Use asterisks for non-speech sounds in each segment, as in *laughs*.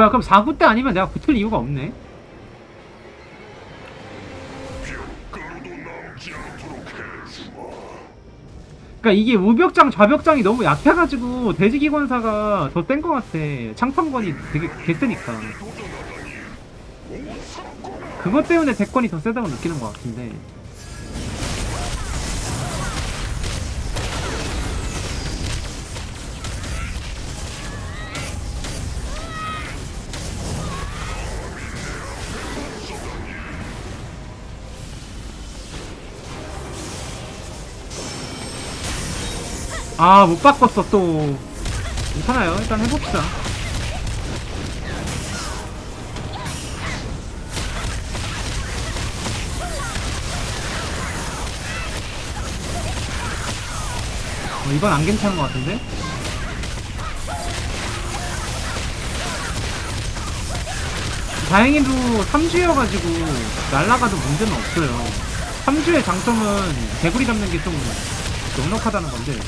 뭐야 그럼 4구 때 아니면 내가 붙을 이유가 없네. 그니까 이게 우벽장 좌벽장이 너무 약해가지고 대지기관사가 더 센 것 같아. 창판권이 되게 개세니까. 그것 때문에 대권이 더 세다고 느끼는 것 같은데 아 못 바꿨어 또. 괜찮아요. 일단 해봅시다. 어, 이건 안 괜찮은 것 같은데? 다행히도 3주여가지고 날라가도 문제는 없어요. 3주의 장점은 개구리 잡는 게 좀 넉넉하다는 건데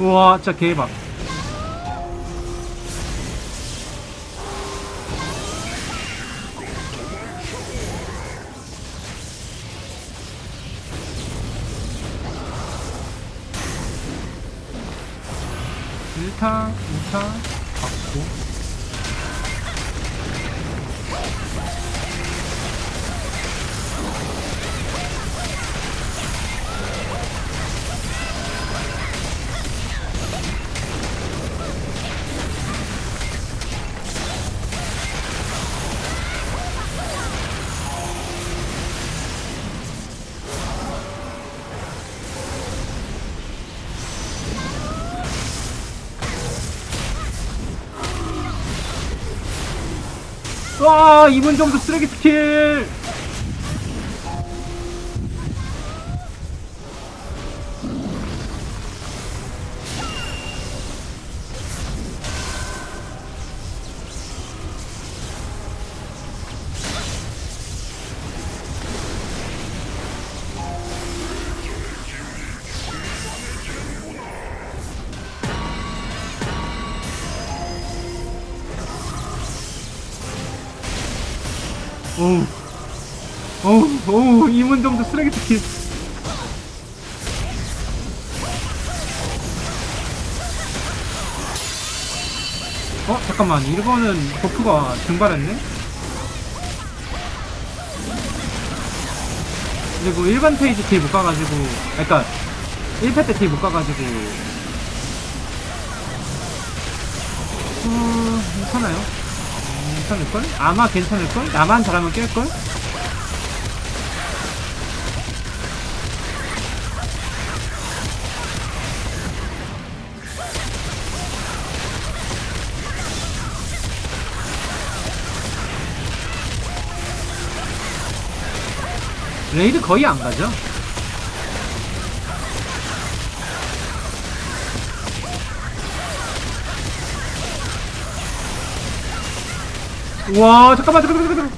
우와 진짜 개박. 일타이타 받고 와 이분 정도 쓰레기 스킬 어우 어우 어우 이분 정도 쓰레기 스킬 어 잠깐만 이거는 버프가 증발했네? 그리고 일반 페이지 뒤에 못 가가지고 그니까 1패 때 뒤에 못 가가지고. 어 괜찮아요. 음, 괜찮을걸? 아마 괜찮을걸? 나만 잘하면 깰걸? 레이드 거의 안 가죠? 와 잠깐만 잠깐만 잠깐만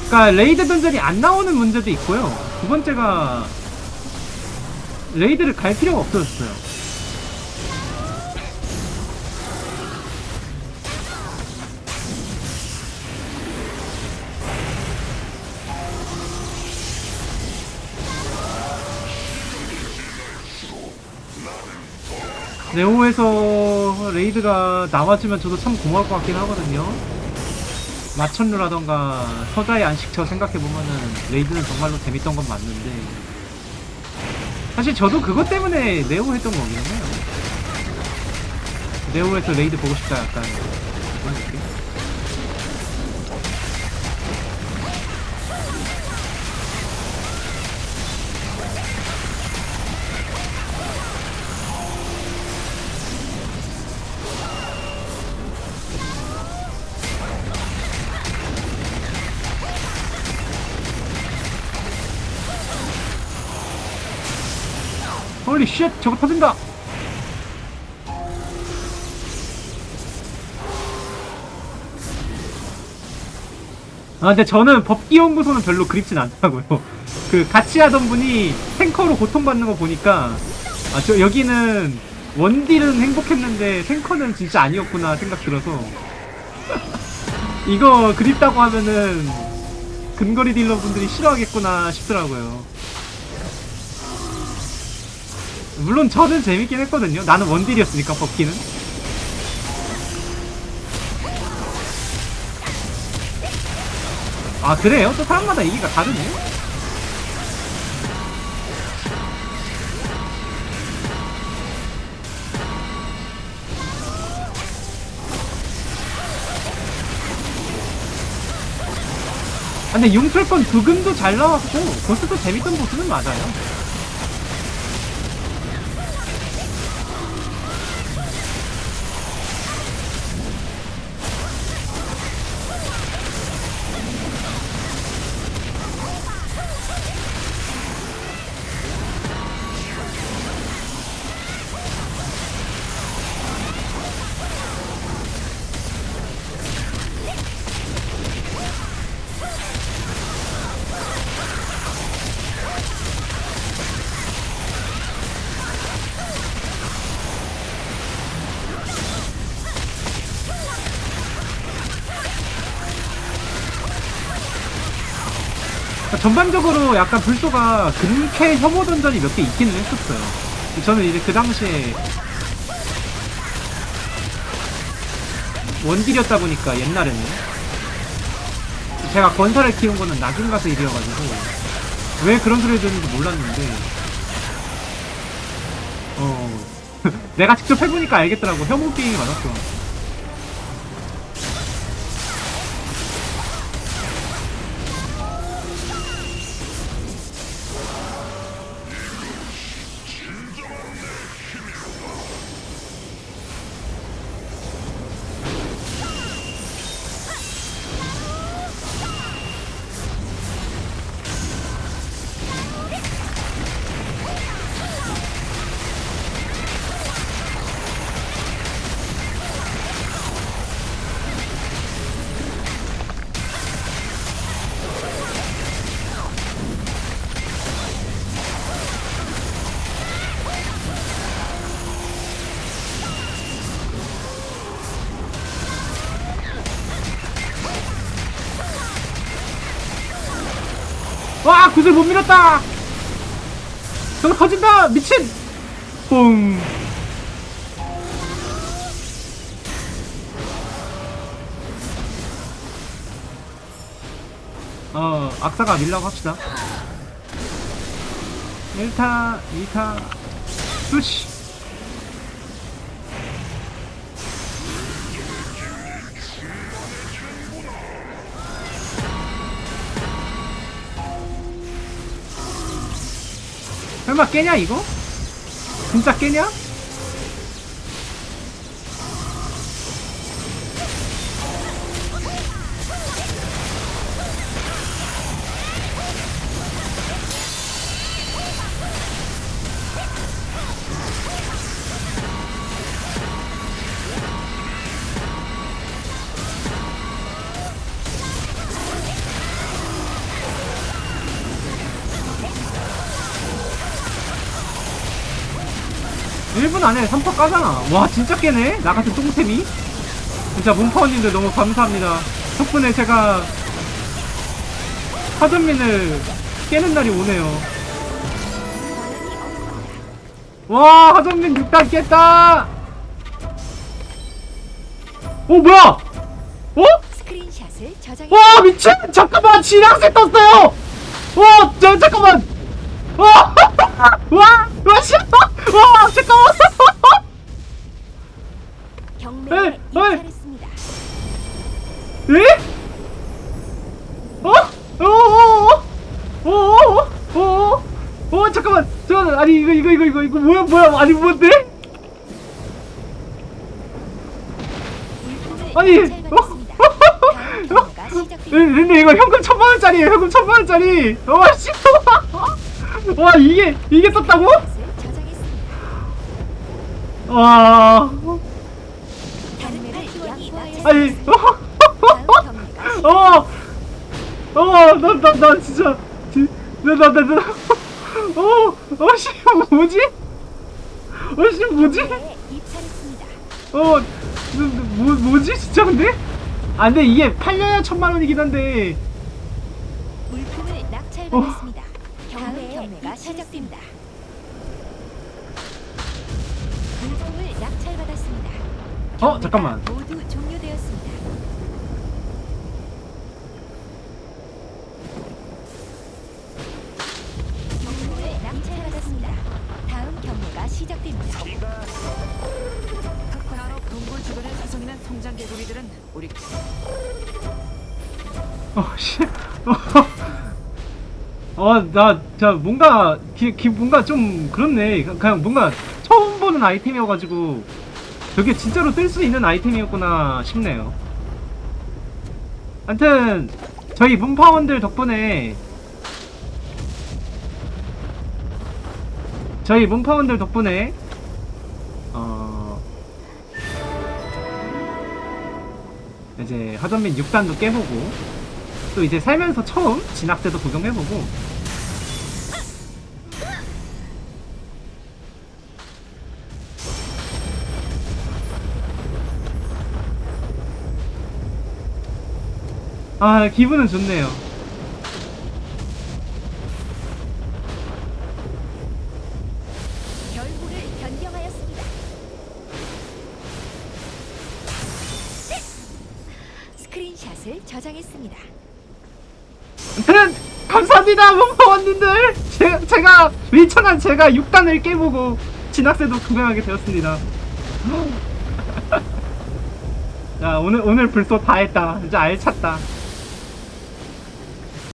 그니까 레이드 던전이 안 나오는 문제도 있고요. 두 번째가 레이드를 갈 필요가 없어졌어요 네오에서 레이드가 나와주면 저도 참 고마울 것 같긴 하거든요. 마천루라던가 서자의 안식처 생각해보면은 레이드는 정말로 재밌던 건 맞는데 사실 저도 그것 때문에 네오 했던 거긴 해요. 네오에서 레이드 보고 싶다 약간 홀리 쉣 저거 터진다. 아 근데 저는 법기연구소는 별로 그립진 않더라고요. *laughs* 그 같이 하던 분이 탱커로 고통받는 거 보니까 아 저 여기는 원딜은 행복했는데 탱커는 진짜 아니었구나 생각 들어서. *laughs* 이거 그립다고 하면은 근거리 딜러분들이 싫어하겠구나 싶더라고요. 물론 저는 재밌긴 했거든요. 나는 원딜이었으니까 법기는. 아 그래요? 또 사람마다 얘기가 다르네. 아, 근데 용철권 부금도 잘 나왔고 보스도 재밌던 보스는 맞아요. 전반적으로 약간 불소가 근캐 혐오 던전이 몇 개 있기는 했었어요. 저는 이제 그 당시에 원딜이었다 보니까 옛날에는 제가 건설을 키운 거는 낙인 가서 일이어가지고 왜 그런 소리를 듣는지 몰랐는데 어 *laughs* 내가 직접 해보니까 알겠더라고 혐오 게임이 많았어. 와 구슬 못 밀었다. 저거 터진다. 미친. 뿡. 어, 악사가 밀라고 합시다. 1타, 2타, 푸시! 설마 깨냐, 이거? 진짜 깨냐? 일분 안에 3퍼 까잖아. 와, 진짜 깨네? 나 같은 똥템이? 진짜 문파원님들 너무 감사합니다. 덕분에 제가 하전민을 깨는 날이 오네요. 와, 하전민 6단 깼다! 오, 뭐야! 어? 스크린샷을 저장해 와, 미친! 잠깐만, 지랑새 떴어요! 와, 저, 잠깐만! 와! *laughs* 와! 뭐야 아니 뭔데? 아니 어? 근데 이거 현금 천만 원짜리예요 현금 천만 원짜리 어, 아, 와 씨. 어? 와 이게 이게 썼다고? 와 아. 아니 어어나나나 진짜 나나나나 어어씨 뭐지? 어, 씨, 뭐지? 어, 뭐, 뭐지? 진짜 근데? 아, 근데 이게 팔려야 천만 원이긴 한데. 물품을 낙찰받았습니다. 경매 경매가 시작됩니다. 물품을 낙찰 받았습니다. 어, 경매가 잠깐만. 모두 어, 씨. 어, 나, 자, 뭔가, 기, 기, 뭔가 좀, 그렇네. 그냥 뭔가, 처음 보는 아이템이어가지고, 저게 진짜로 뜰 수 있는 아이템이었구나 싶네요. 암튼, 저희 문파원들 덕분에, 저희 문파원들 덕분에, 어, 이제 하전민 6단도 깨보고, 또 이제 살면서 처음 진학대도 구경해보고. 아 기분은 좋네요. 저장했습니다. 아무튼 감사합니다 문파원님들. 제, 제가 위천한 제가 6단을 깨보고 진학대도 구경하게 되었습니다. *laughs* 자 오늘 오늘 불소 다 했다. 이제 알찼다